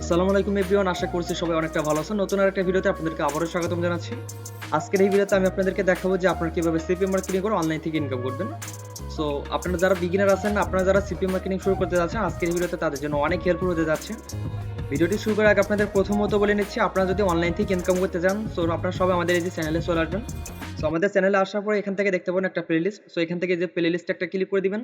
আসসালামু আলাইকুম এভরিওয়ান, আশা করছি সবাই অনেকটা ভালো আছেন। নতুন আরেকটা ভিডিওতে আপনাদেরকে আবারও স্বাগতম জানাচ্ছি। আজকের এই ভিডিওতে আমি আপনাদেরকে দেখাবো যে আপনারা কীভাবে সিপি মার্কেটিং করে অনলাইন থেকে ইনকাম করবেন। সো আপনারা যারা বিগিনার আছেন, আপনারা যারা সিপি মার্কেটিং শুরু করতে যাচ্ছেন, আজকের এই ভিডিওতে তাদের জন্য অনেক হেল্পফুল হতে যাচ্ছে। ভিডিওটি শুরু করার আগে আপনাদের প্রথমত বলে নিচ্ছি, আপনারা যদি অনলাইন থেকে ইনকাম করতে চান সো আপনারা সবাই আমাদের এই যে চ্যানেলে চলে আসবেন। সো আমাদের চ্যানেলে আসার পরে এখান থেকে দেখতে পাবেন একটা প্লেলিস্ট সো এখান থেকে যে প্লেলিস্ট একটা ক্লিক করে দিবেন।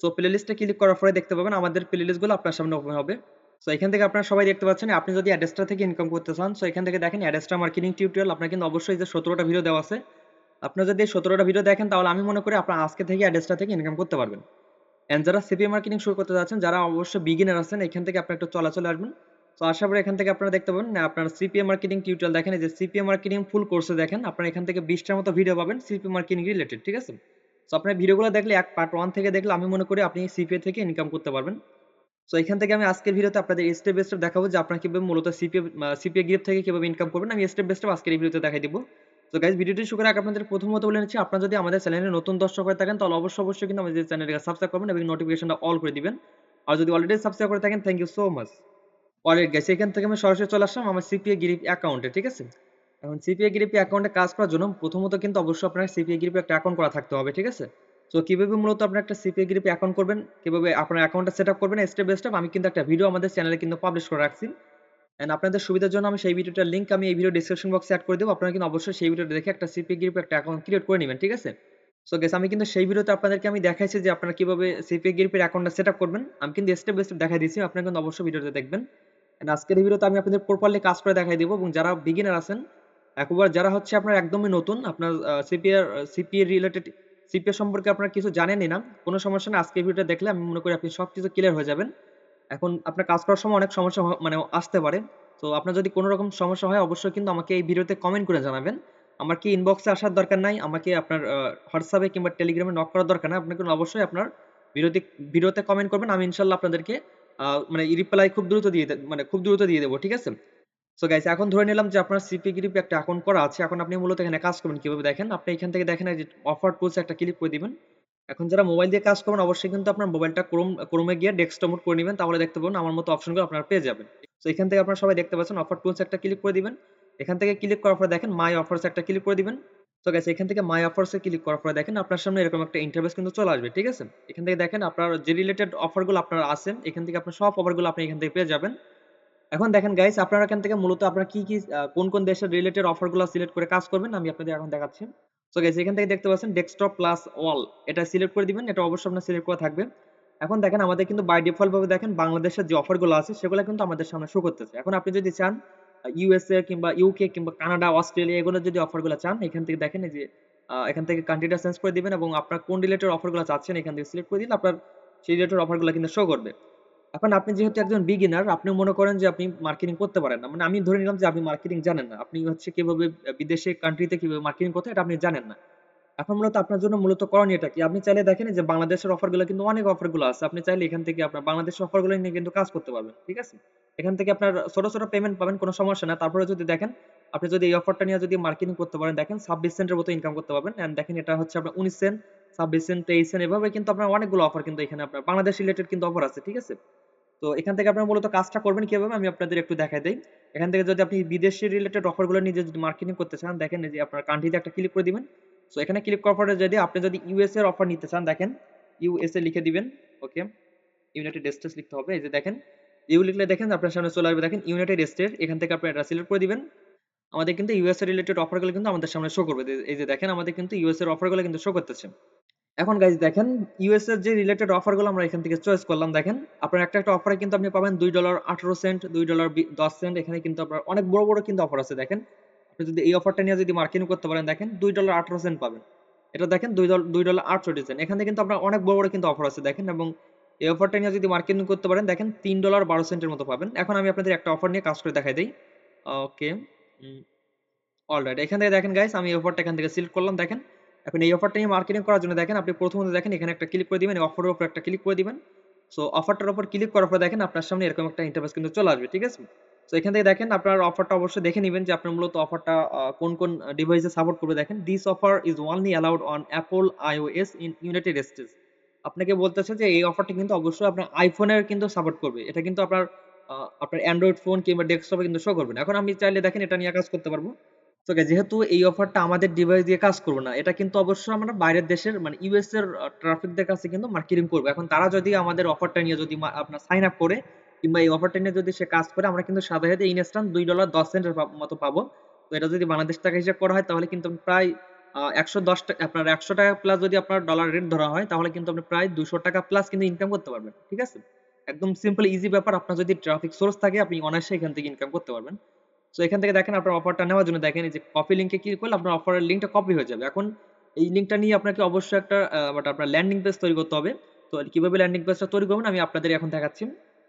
সো প্লেলিস্টে ক্লিক করার পরে দেখতে পাবেন আমাদের প্লেলিস্টগুলো আপনার সামনে ওপেন হবে। সো এখান থেকে আপনারা সবাই দেখতে পাচ্ছেন, আপনি যদি অ্যাড্রেসটা থেকে ইনকাম করতে চান সো এখান থেকে দেখেন অ্যাড্রেসটা মার্কেটিং টিউটোরিয়াল আপনার কিন্তু অবশ্যই যে সতেরোটা ভিডিও দেওয়া আছে। আপনার যদি সতেরোটা ভিডিও দেখেন, তাহলে আমি মনে করি আপনার আজকে থেকে অ্যাড্রেসটা থেকে ইনকাম করতে পারবেন। অ্যান্ড যারা সিপি মার্কেটিং শুরু করতে যাচ্ছেন, যারা অবশ্যই বিগিনার আছেন, এখান থেকে আপনার একটু চলাচলে আসবেন। তো আশা করি এখান থেকে আপনারা দেখতে পাবেন, আপনার সিপিএ মার্কেটিং টিউটোরিয়াল দেখেন যে সিপিএ মার্কেটিং ফুল কোর্সে দেখেন, আপনারা এখান থেকে বিশটার মতো ভিডিও পাবেন সিপি মার্কেটিং রিলেটেড ঠিক আছে? তো আপনার ভিডিওগুলো দেখলে এক পার্ট ওয়ান থেকে দেখলে আমি মনে করি আপনি সিপিএ থেকে ইনকাম করতে পারবেন। সো এখান থেকে আমি আজকের ভিডিওতে আপনাদের স্টেপ বাই স্টেপ দেখাবো যে আপনারা কীভাবে মূলত সিপিএ সিপিএ গ্রিপ থেকে কীভাবে ইনকাম করবেন। আমি স্টেপ বাই স্টেপ আজকের এই ভিডিওতে দেখাই দিব। তো গাইজ ভিডিওটি শুরু আগে আপনাদের প্রথমত বলে নিচ্ছি, আপনারা যদি আমাদের চ্যানেলে নতুন দর্শক হয়ে থাকেন, তাহলে অবশ্যই অবশ্যই কিন্তু আমাদের চ্যানেলকে সাবস্ক্রাইব করবেন এবং নোটিফিকেশনটা অল করে দিবেন। আর যদি অলরেডি সাবস্ক্রাইব করে থাকেন thank you so much already গেছে এখান থেকে আমি সরাসরি চলে আসলাম আমার সিপিএ গ্রিপ অ্যাকাউন্টে ঠিক আছে? এখন সিপিএ গ্রিপ অ্যাকাউন্টে কাজ করার জন্য প্রথমত কিন্তু অবশ্যই আপনার সিপিএ গ্রিপে একটা অ্যাকাউন্ট করা থাকতে হবে, ঠিক আছে? তো কীভাবে মূলত আপনার একটা সিপিএ গ্রিপে অ্যাকাউন্ট করবেন? কীভাবে আপনার অ্যাকাউন্টটা সেট আপ করবেন? স্টেপ বাই স্টেপ আমি কিন্তু একটা ভিডিও আমাদের চ্যানেলে কিন্তু পাবলিশ করে রাখছি। এন্ড আপনাদের সুবিধার জন্য আমি সেই ভিডিওটার লিংক আমি এই ভিডিও ডিসক্রিপশন বক্সে অ্যাড করে দেবো। আপনারা কিন্তু অবশ্যই সেই ভিডিওটা দেখে একটা সিপিএ গ্রিপে একটা অ্যাকাউন্ট ক্রিয়েট করে নেবেন, ঠিক আছে? সো গেস আমি কিন্তু সেই ভিডিওতে আপনাদেরকে আমি দেখাইছি যে আপনারা কীভাবে সিপিএ গ্রিপের অ্যাকাউন্টটা সেট আপ করবেন। আমি কিন্তু স্টেপ বাই স্টেপ দেখাই দিয়েছি, আপনারা কিন্তু অবশ্যই ভিডিওতে দেখবেন। এন্ড আজকের ভিডিওতে আমি আপনাদের প্রপারলি কাজ করে দেখাই দেবো এবং যারা বিগিনার আছেন, একবার যারা হচ্ছে আপনার একদমই নতুন, আপনার সিপিআর সিপিএ রিলেটেড সিপিএ সম্পর্কে আপনারা কিছু জানেনই না, কোনো সমস্যা না আজকে ভিডিওটা দেখলে আমি মনে করি আপনি সব কিছু ক্লিয়ার হয়ে যাবেন। এখন আপনার কাজ করার সময় অনেক সমস্যা মানে আসতে পারে। তো আপনার যদি কোনো রকম সমস্যা হয়, অবশ্যই কিন্তু আমাকে এই ভিডিওতে কমেন্ট করে জানাবেন। আমার কি ইনবক্সে আসার দরকার নাই, আমাকে আপনার হোয়াটসঅ্যাপে কিংবা টেলিগ্রামে নক করার দরকার নাই আপনাকে অবশ্যই আপনার ভিডিওতে ভিডিওতে কমেন্ট করবেন, আমি ইনশাল্লাহ আপনাদেরকে মানে রিপ্লাই খুব দ্রুত দিয়ে মানে খুব দ্রুত দিয়ে দেবো, ঠিক আছে? সো গাইস এখন ধরে নিলাম যে আপনার সিপি গ্রিপে একটা অ্যাকাউন্ট করা আছে, এখন আপনি মূলত এখানে কাজ করবেন কীভাবে দেখেন? আপনি এখান থেকে দেখেন যে অফার টুলস একটা ক্লিক করে দিবেন। এখন যারা মোবাইল দিয়ে কাজ করবেন, অবশ্যই কিন্তু আপনার মোবাইলটা ক্রোম ক্রোমে গিয়ে ডেস্কটপ মোড করে নেবেন, তাহলে দেখতে পাবেন আমার মতো অপশনগুলো আপনারা পেয়ে যাবেন। তো এখান থেকে আপনারা সবাই দেখতে পাচ্ছেন অফার টুলস একটা ক্লিক করে দিবেন। এখান থেকে ক্লিক করার পরে দেখেন মাই অফার্স একটা ক্লিক করে দিবেন। তো গাইস এখান থেকে মাই অফার্স ক্লিক করার পরে দেখেন আপনার সামনে এরকম একটা ইন্টারফেস কিন্তু চলে আসবে, ঠিক আছে? এখান থেকে দেখেন আপনার যে রিলেটেড অফারগুলো আপনার আছেন এখান থেকে আপনার সব অফারগুলো আপনি এখান থেকে পেয়ে যাবেন। এখন দেখেন গাইস আপনারা এখান থেকে মূলত আপনারা কি কি কোন কোন দেশের রিলেটেড অফারগুলো সিলেক্ট করে কাজ করবেন, আমি আপনাদের এখন দেখাচ্ছি। সো গাইস এখান থেকে দেখতে পাচ্ছেন ডেস্কটপ প্লাস অল এটা সিলেক্ট করে দিবেন, এটা অবশ্যই আপনার সিলেক্ট করা থাকবে। এখন দেখেন, আমাদের কিন্তু বাই ডিফল্ট ভাবে দেখেন বাংলাদেশের যে অফারগুলো আছে, সেগুলো কিন্তু আমাদের সামনে শো করতেছে। এখন আপনি যদি চান ইউএসএ কিংবা ইউকে কিংবা কানাডা অস্ট্রেলিয়া এগুলো যদি অফারগুলো চান, এখান থেকে দেখেন এই যে এখান থেকে কান্ট্রিটা চেঞ্জ করে দিবেন এবং আপনার কোন রিলেটেড অফারগুলো চাচ্ছেন, এখান থেকে সিলেক্ট করে দিলে আপনার সেই রিলেটেড অফারগুলো কিন্তু শো করবে। এখন আপনি যেহেতু একজন বিগিনার আপনি মনে করেন যে আপনি মার্কেটিং করতে পারেন না। মানে আমি ধরে নিলাম যে আপনি মার্কেটিং জানেন না। আপনি হচ্ছে কীভাবে বিদেশে কান্ট্রিতে কীভাবে মার্কেটিং করতে এটা আপনি জানেন না। এখন মূলত আপনার জন্য মূলত করণীয়টা কি? আপনি চাইলে দেখেন যে বাংলাদেশের অফারগুলো কিন্তু অনেক অফারগুলো আছে। আপনি চাইলে এখান থেকে আপনার বাংলাদেশের অফারগুলো নিয়ে কিন্তু কাজ করতে পারবেন, ঠিক আছে? এখান থেকে আপনার ছোট ছোট পেমেন্ট পাবেন, কোনো সমস্যা না তারপরে যদি দেখেন, আপনি যদি এই অফারটা নিয়ে যদি মার্কেটিং করতে পারেন, দেখেন ছাব্বিশ সেন্টের মতো ইনকাম করতে পারবেন। এন্ড দেখেন এটা হচ্ছে আপনার উনিশ সেন্ট ছাব্বিশ সেন্ট তেইশ সেন্ট এভাবে কিন্তু আপনার অনেকগুলো অফার কিন্তু এখানে আপনার বাংলাদেশ রিলেটেড কিন্তু অফার আছে, ঠিক আছে? তো এখান থেকে আপনারা মূলত কাজটা করবেন কীভাবে আমি আপনাদের একটু দেখাই দেই। এখান থেকে যদি আপনি বিদেশি রিলেটেড অফারগুলো নিজে যদি মার্কেটিং করতে চান, দেখেন যে আপনার কান্ট্রিতে একটা ক্লিক করে দিবেন। সো এখানে ক্লিক করার পরে যদি আপনি যদি ইউএস এর অফার নিতে চান, দেখেন ইউএসএ লিখে দিবেন ওকে ইউনাইটেড স্টেটস লিখতে হবে, এই যে দেখেন। ইউ লিখলে দেখেন আপনার সামনে চলে আসবে, দেখেন ইউনাইটেড স্টেট এখান থেকে আপনি এটা সিলেক্ট করে দিবেন। আমাদের কিন্তু ইউএস রিলেটেড অফারগুলো কিন্তু আমাদের সামনে শো করবে, এই যে দেখেন আমাদের কিন্তু ইউএস এর অফারগুলো কিন্তু শো করতেছে। এখন গাইজ দেখেন ইউএস এর যে রিলেটেড অফারগুলো আমরা এখান থেকে চয়েস করলাম, দেখেন, আপনার একটা একটা অফারে কিন্তু আপনি পাবেন দুই ডলার আঠারো সেন্ট দুই ডলার দশ সেন্ট এখানে কিন্তু আপনার অনেক বড় বড় কিন্তু অফার আছে, দেখেন। আপনি যদি এই অফারটা নিয়ে যদি মার্কেটিং করতে পারেন, দেখেন, দুই ডলার আঠারো সেন্ট পাবেন। এটা দেখেন, দুই ডলার দুই ডলার আটষট্টি সেন্ট এখানে কিন্তু আপনার অনেক বড় বড় কিন্তু অফার আছে, দেখেন, এবং এই অফারটা নিয়ে যদি মার্কেটিং করতে পারেন, দেখেন, তিন ডলার বারো সেন্টের মতো পাবেন। এখন আমি আপনাদের একটা অফার নিয়ে কাজ করে দেখাই দিই। ওকে অলরাইট এখান থেকে দেখেন গাইস আমি এই অফারটা এখান থেকে সিলেক্ট করলাম, দেখেন। এখন এই অফারটা নিয়ে মার্কেটিং করার জন্য দেখেন, আপনি প্রথমত দেখেন এখানে একটা ক্লিক করে দিবেন অফারের উপর একটা ক্লিক করে দিবেন। সো অফারটার উপর ক্লিক করার পর দেখেন আপনার সামনে এরকম একটা ইন্টারফেস কিন্তু চলে আসবে, ঠিক আছে? তো এখান থেকে দেখেন আপনার অফারটা অবশ্যই দেখে নেবেন যে আপনার মূলত অফারটা কোন কোন ডিভাইসে সাপোর্ট করবে। দেখেন this offer is only allowed on Apple iOS in United States আপনাকে বলতেছে যে এই অফারটা কিন্তু অবশ্যই আপনার আইফোনের কিন্তু সাপোর্ট করবে। এটা কিন্তু আপনার আপনার অ্যান্ড্রয়েড ফোন কিংবা ডেস্কটপে কিন্তু শো করবে না। এখন আমি চাইলে দেখেন এটা নিয়ে কাজ করতে পারব। তো যেহেতু এই অফারটা আমাদের ডিভাইস দিয়ে কাজ করবে না। এটা কিন্তু অবশ্যই আমরা বাইরের দেশের মানে ইউএস এর ট্রাফিকদের কাছে কিন্তু মার্কেটিং করব। এখন তারা যদি আমাদের অফারটা নিয়ে যদি আপনার সাইন আপ করে কিংবা এই অফারটা নিয়ে যদি সে কাজ করে আমরা কিন্তু সাথে, সাথে ইনস্ট্যান্ট $2.10 সেন্টের পা মতো পাবো। তো এটা যদি বাংলাদেশ টাকা হিসাব করা হয় তাহলে কিন্তু প্রায় একশো দশ টাকা আপনার ৳১০০ প্লাস যদি আপনার ডলার রেট ধরা হয় তাহলে কিন্তু আপনি প্রায় ৳200 প্লাস কিন্তু ইনকাম করতে পারবেন। ঠিক আছে? একদম সিম্পল ইজি ব্যাপার। আপনার যদি ট্রাফিক সোর্স থাকে আপনি অনায়াসে এখান থেকে ইনকাম করতে পারবেন। সো এখান থেকে দেখেন আপনার অফারটা নেওয়ার জন্য দেখেন এই যে কপি লিংকে ক্লিক করলে আপনার অফারের লিংকটা কপি হয়ে যাবে। এখন এই লিংকটা নিয়ে আপনাকে অবশ্যই একটা বাট আপনার ল্যান্ডিং পেজ তৈরি করতে হবে। তো কীভাবে ল্যান্ডিং পেজটা তৈরি করবেন আমি আপনাদের এখন দেখাচ্ছি।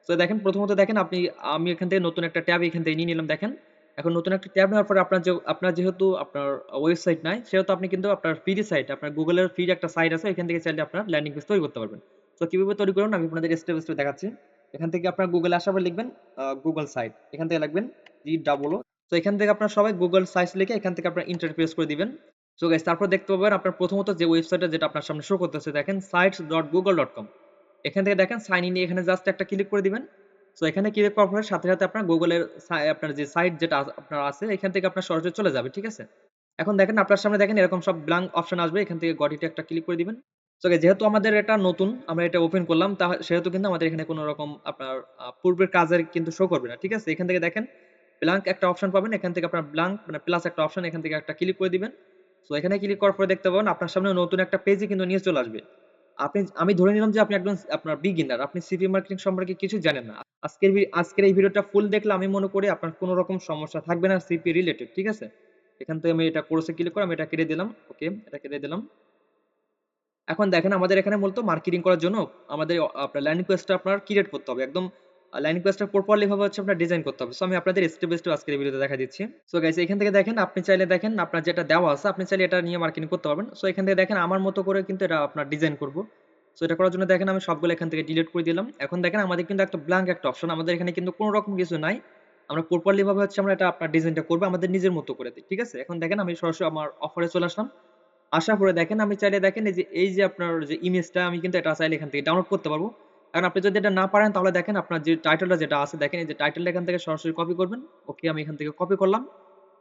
সো দেখেন প্রথমত দেখেন আপনি, আমি এখান থেকে নতুন একটা ট্যাব এখান থেকে নিয়ে নিলাম, দেখেন। এখন নতুন একটা ট্যাব নেওয়ার পরে আপনার যে, আপনার যেহেতু আপনার ওয়েবসাইট নাই, সেহেতু আপনি কিন্তু আপনার ফ্রি সাইট আপনার এর ফ্রি একটা সাইট আছে, এখান থেকে চাইলে আপনার ল্যান্ডিং পেজ তৈরি করতে পারবেন। তো কীভাবে তৈরি করবেন আমি আপনাদের স্টেপ স্টেপ দেখাচ্ছি। এখান থেকে আপনার এ আসার পর লিখবেন গুগল সাইট। এখান থেকে লিখবেন GOOGLE তো এখান থেকে আপনারা সবাই Google সার্চ লিখে এখান থেকে আপনার এন্টার প্রেস করে দিবেন। সো গাইস তারপর দেখতে পাবেন আপনার প্রথমত যে ওয়েবসাইটটা যেটা আপনার সামনে শো করতেছে দেখেন sites.google.com এখান থেকে দেখেন সাইন ইন এখানে জাস্ট একটা ক্লিক করে দিবেন। সো এখানে ক্লিক করার পরে সাথে, সাথে আপনার সাই আপনার যে সাইট যেটা আপনার আছে এখান থেকে আপনার সরাসরি চলে যাবে। ঠিক আছে? এখন দেখেন আপনার সামনে দেখেন এরকম সব ব্ল্যাংক অপশন আসবে। এখান থেকে গট একটা ক্লিক করে দিবেন। সো যেহেতু আমাদের এটা নতুন আমরা এটা ওপেন করলাম তা সেহেতু কিন্তু আমাদের এখানে কোনো রকম আপনার পূর্বের কাজের কিন্তু শো করবে না। ঠিক আছে? এখান থেকে দেখেন ব্ল্যাংক একটা অপশন পাবেন। এখান থেকে আপনার ব্ল্যাংক মানে প্লাস একটা অপশন এখান থেকে একটা ক্লিক করে দিবেন। সো এখানে ক্লিক করার পরে দেখতে পাবেন আপনার সামনে নতুন একটা পেজই কিন্তু নিয়ে চলে আসবে। আপনি আমি ধরে নিলাম যে আপনি একজন আপনার বিগিনার। আপনি সিপি মার্কেটিং সম্পর্কে কিছু জানেন না। আজকের আজকের এই ভিডিওটা ফুল দেখলে আমি মনে করি আপনার কোন রকম সমস্যা থাকবে না সিপি রিলেটেড। ঠিক আছে? এখান থেকে আমি এটা কোর্সে ক্লিক করে আমি এটা কেটে দিলাম। ওকে, এটা কেটে দিলাম। এখন দেখেন আমাদের এখানে মূলত মার্কেটিং করার জন্য আমাদের আপনার ল্যান্ডিং পেজটা আপনার ক্রিয়েট করতে হবে। একদম ল্যান্ডিং পেজটা প্রপারলি ভাবে হচ্ছে আপনার ডিজাইন করতে হবে। সো আমি আপনাদের স্টেপ বাই স্টেপ আজকের ভিডিওতে দেখায় দিচ্ছি। সো গাইস এখান থেকে দেখেন, আপনি চাইলে দেখেন, আপনার যেটা দেওয়া আছে, আপনি চাইলে এটা নিয়ে মার্কেটিং করতে পারবেন। সো এখান থেকে দেখেন, আমার মতো করে কিন্তু এটা আপনার ডিজাইন করব। সো এটা করার জন্য দেখেন, আমি সবগুলো এখান থেকে ডিলিট করে দিলাম। এখন দেখেন, আমাদের কিন্তু একটা ব্ল্যাংক একটা অপশন আমাদের এখানে কিন্তু কোনো রকম কিছু নাই। আমরা প্রপারলি ভাবে হচ্ছে আমরা এটা আপনার ডিজাইনটা করব, আমাদের নিজের মতো করে। দিই ঠিক আছে? এখন দেখেন, আমি সরাসরি আমার অফারে চলে আসলাম। আসার পরে দেখেন, আমি চাইলে দেখেন, এই যে এই যে আপনার যে ইমেজটা আমি কিন্তু এটা চাইলে এখান থেকে ডাউনলোড করতে পারব। এখন আপনি যদি এটা না পারেন, তাহলে দেখেন আপনার যে টাইটেলটা যেটা আছে, দেখেন এই যে টাইটেলটা এখান থেকে সরাসরি কপি করবেন। ওকে আমি এখান থেকে কপি করলাম।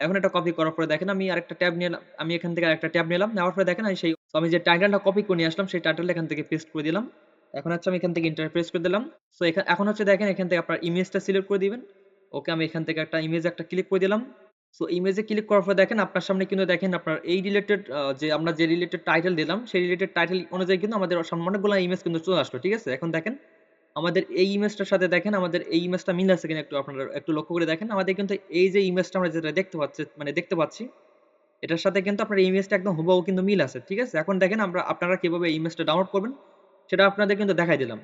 এখন এটা কপি করার পরে দেখেন আমি আরেকটা ট্যাব নিলাম আমি এখান থেকে আরেকটা ট্যাব নিলাম। নেওয়ার পরে দেখেন সেই আমি যে টাইটেলটা কপি করে নিয়ে আসলাম, সেই টাইটেলটা এখান থেকে পেস্ট করে দিলাম। এখন হচ্ছে আমি এখান থেকে এন্টার প্রেস করে দিলাম। সো এখন হচ্ছে দেখেন এখান থেকে আপনার ইমেজটা সিলেক্ট করে দিবেন। ওকে আমি এখান থেকে একটা ইমেজ একটা ক্লিক করে দিলাম। সো ইমেজে ক্লিক করার পরে দেখেন আপনার সামনে কিন্তু দেখেন আপনার এই রিলেটেড যে আমরা যে রিলেটেড টাইটেল দিলাম, সেই রিলেটেড টাইটেল অনুযায়ী কিন্তু আমাদের সামনে অনেকগুলা ইমেজ কিন্তু চলে আসলো। ঠিক আছে? এখন দেখেন, আমাদের এই ইমেজটার সাথে দেখেন, আমাদের এই ইমেজটা মিল আছে কিনা একটু আপনারা একটু লক্ষ্য করে দেখেন। আমাদের কিন্তু এই যে ইমেজটা আমরা যেটা দেখতে পাচ্ছি মানে দেখতে পাচ্ছি, এটার সাথে কিন্তু আপনার ইমেজটা একদম হুবহু কিন্তু মিল আছে। ঠিক আছে? এখন দেখেন আমরা আপনারা কীভাবে ইমেজটা ডাউনলোড করবেন, সেটা আপনাদের কিন্তু দেখাই দিলাম।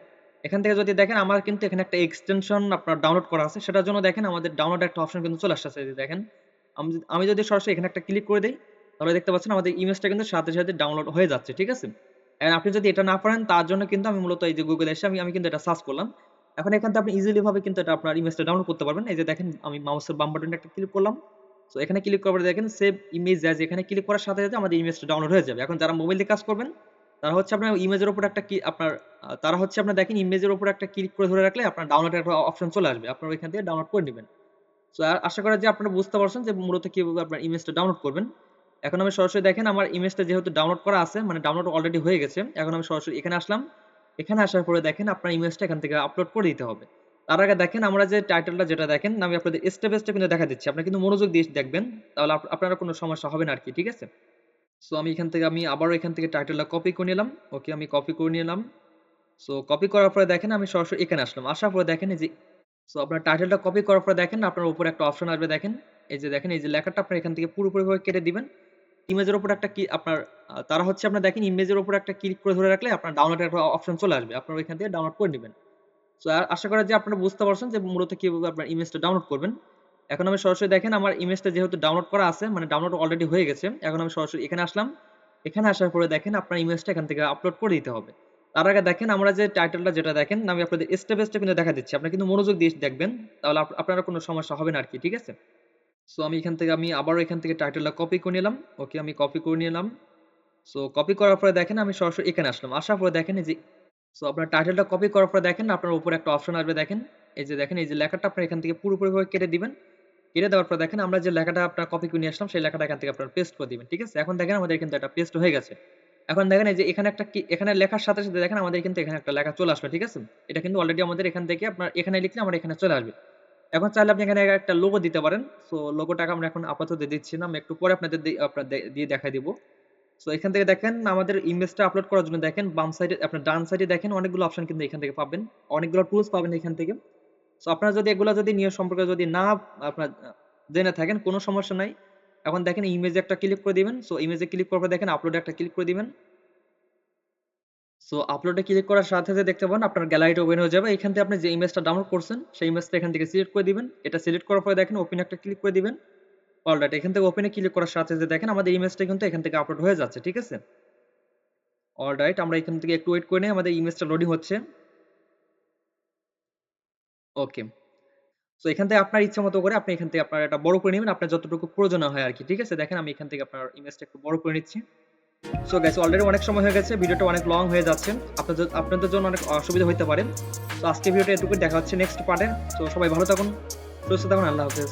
এখান থেকে যদি দেখেন, আমার কিন্তু এখানে একটা এক্সটেনশন আপনার ডাউনলোড করা আছে। সেটার জন্য দেখেন আমাদের ডাউনলোড একটা অপশন কিন্তু চলে আসতেছে দেখেন। আমি যদি সরাসরি এখানে একটা ক্লিক করে দেই তাহলে দেখতে পাচ্ছেন আমাদের ইমেজটা কিন্তু সাথে, সাথে ডাউনলোড হয়ে যাচ্ছে। ঠিক আছে? এন্ড আপনি যদি এটা না পারেন তার জন্য কিন্তু আমি মূলত এই যে এ এসে আমি আমি কিন্তু এটা সার্চ করলাম। এখন এখান থেকে আপনি ইজিলি ভাবে কিন্তু এটা আপনার ইমেজটা ডাউনলোড করতে পারবেন। এই যে দেখেন আমি মাউসের বাম বাটনে একটা ক্লিক করলাম। সো এখানে ক্লিক করার পরে দেখেন সেভ ইমেজ অ্যাজ এখানে ক্লিক করার সাথে, সাথে আমাদের ইমেজটা ডাউনলোড হয়ে যাবে। এখন যারা মোবাইল দিয়ে কাজ করবেন তারা হচ্ছে আপনার ইমেজের উপর একটা কি আপনার তারা হচ্ছে আপনার দেখেন ইমেজের উপর একটা ক্লিক করে ধরে রাখলে আপনার ডাউনলোডের একটা অপশন চলে আসবে। আপনারা ওইখান থেকে ডাউনলোড করে নিবেন। সো আশা করি যে আপনারা বুঝতে পারছেন যে মূলত কীভাবে আপনার ইমেজটা ডাউনলোড করবেন। এখন আমি সরাসরি দেখেন আমার ইমেজটা যেহেতু ডাউনলোড করা আছে মানে ডাউনলোড অলরেডি হয়ে গেছে। এখন আমি সরাসরি এখানে আসলাম। এখানে আসার পরে দেখেন আপনার ইমেজটা এখান থেকে আপলোড করে দিতে হবে। তার আগে দেখেন আমরা যে টাইটেলটা যেটা দেখেন, আমি আপনাদের স্টেপ স্টেপ কিন্তু দেখা দিচ্ছি। আপনারা কিন্তু মনোযোগ দিয়ে দেখবেন। তাহলে আপ আপনারা কোনো সমস্যা হবে না আরকি। ঠিক আছে? সো আমি এখান থেকে, আমি আবারও এখান থেকে টাইটেলটা কপি করে নিলাম। ওকে আমি কপি করে নিলাম। সো কপি করার পরে দেখেন আমি সরাসরি এখানে আসলাম। আসার পরে দেখেন যে সো আপনার টাইটেলটা কপি করার পরে দেখেন, আপনার উপরে একটা অপশন আসবে, দেখেন। এই যে দেখেন, এই যে লেখাটা আপনার এখান থেকে পুরোপুরিভাবে কেটে দিবেন। ইমেজের উপর একটা কি আপনার তারা হচ্ছে আপনার দেখেন ইমেজের উপর একটা ক্লিক করে ধরে রাখলে আপনার ডাউনলোডের একটা অপশন চলে আসবে। আপনারা ওইখান থেকে ডাউনলোড করে নিবেন। সো আশা করি যে আপনারা বুঝতে পারছেন যে মূলত কীভাবে আপনার ইমেজটা ডাউনলোড করবেন। এখন আমি সরাসরি দেখেন, আমার ইমেজটা যেহেতু ডাউনলোড করা আছে মানে ডাউনলোড অলরেডি হয়ে গেছে। এখন আমি সরাসরি এখানে আসলাম। এখানে আসার পরে দেখেন, আপনার ইমেজটা এখান থেকে আপলোড করে দিতে হবে। তার আগে দেখেন আমরা যে টাইটেলটা যেটা দেখেন, আমি আপনাদের স্টেপ স্টেপ কিন্তু দেখা দিচ্ছি। আপনারা কিন্তু মনোযোগ দিয়ে দেখবেন। তাহলে আপ আপনারা কোনো সমস্যা হবে না আরকি। ঠিক আছে? সো আমি এখান থেকে, আমি আবারও এখান থেকে টাইটেলটা কপি করে নিলাম। ওকে আমি কপি করে নিলাম। সো কপি করার পরে দেখেন, আমি সরাসরি এখানে আসলাম। আসার পরে দেখেন এই যে সো আপনার টাইটেলটা কপি করার পরে দেখেন, আপনার উপরে একটা অপশন আসবে, দেখেন। এই যে দেখেন, এই যে লেখাটা আপনার এখান থেকে পুরোপুরিভাবে কেটে দিবেন কেটে দেওয়ার পর দেখেন, আমরা যে লেখাটা আপনার কপি করে নিয়ে আসলাম, সেই লেখাটা এখান থেকে আপনার পেস্ট করে দিবেন, ঠিক আছে এখন দেখেন আমাদের কিন্তু একটা পেস্ট হয়ে গেছে এখন দেখেন এই যে এখানে একটা এখানে লেখার সাথে সাথে দেখেন আমাদের কিন্তু এখানে একটা লেখা চলে আসবে, ঠিক আছে? এটা কিন্তু অলরেডি আমাদের এখান থেকে আপনার এখানে লিখলে আমার এখানে চলে আসবে। এখন চাইলে আপনি এখানে একটা লোগো দিতে পারেন। সো লোগোটাকে আমরা এখন আপাতত দিচ্ছি না, আমি একটু পরে আপনাদের দিয়ে দেখাই দিব। সো এখান থেকে দেখেন আমাদের ইমেজটা আপলোড করার জন্য দেখেন বাম সাইডে আপনার ডান সাইডে দেখেন অনেকগুলো অপশন কিন্তু এখান থেকে পাবেন। অনেকগুলো টুলস পাবেন এখান থেকে। সো আপনারা যদি এগুলো যদি নিয়ে সম্পর্কে যদি না আপনার জেনে থাকেন, কোনো সমস্যা নাই। এখন দেখেন ইমেজে একটা ক্লিক করে দিবেন। সো ইমেজে ক্লিক করার পর দেখেন আপলোডে একটা ক্লিক করে দিবেন। সো আপলোডে ক্লিক করার সাথে সাথে দেখতে পাবেন আপনার গ্যালারিটা ওপেন হয়ে যাবে। এখান থেকে আপনি যে ইমেজটা ডাউনলোড করছেন, সেই ইমেজটা এখান থেকে সিলেক্ট করে দিবেন। এটা সিলেক্ট করার পরে দেখেন ওপেন একটা ক্লিক করে দিবেন। অলরাইট এখান থেকে ওপেনে ক্লিক করার সাথে সাথে দেখেন আমাদের ইমেজটা কিন্তু এখান থেকে আপলোড হয়ে যাচ্ছে, ঠিক আছে? অলরাইট আমরা এখান থেকে একটু ওয়েট করে নিই, আমাদের ইমেজটা লোডিং হচ্ছে। ওকে তো এখান থেকে আপনার ইচ্ছা মতো করে আপনি এখান থেকে আপনার একটা বড় করে নেবেন। আপনার যতটুকু প্রয়োজন হয় আর কি, ঠিক আছে? দেখেন, আমি এখান থেকে আপনার ইমেজটা একটু বড় করে নিচ্ছি। সো গাইস অলরেডি অনেক সময় হয়ে গেছে, ভিডিওটা অনেক লং হয়ে যাচ্ছে। আপনাদের আপনাদের জন্য অনেক অসুবিধা হতে পারে। তো আজকে ভিডিওটা এটুকু দেখা হচ্ছে নেক্সট পার্টে তো সবাই ভালো থাকুন, সুস্থ থাকুন, আল্লাহ হাফেজ।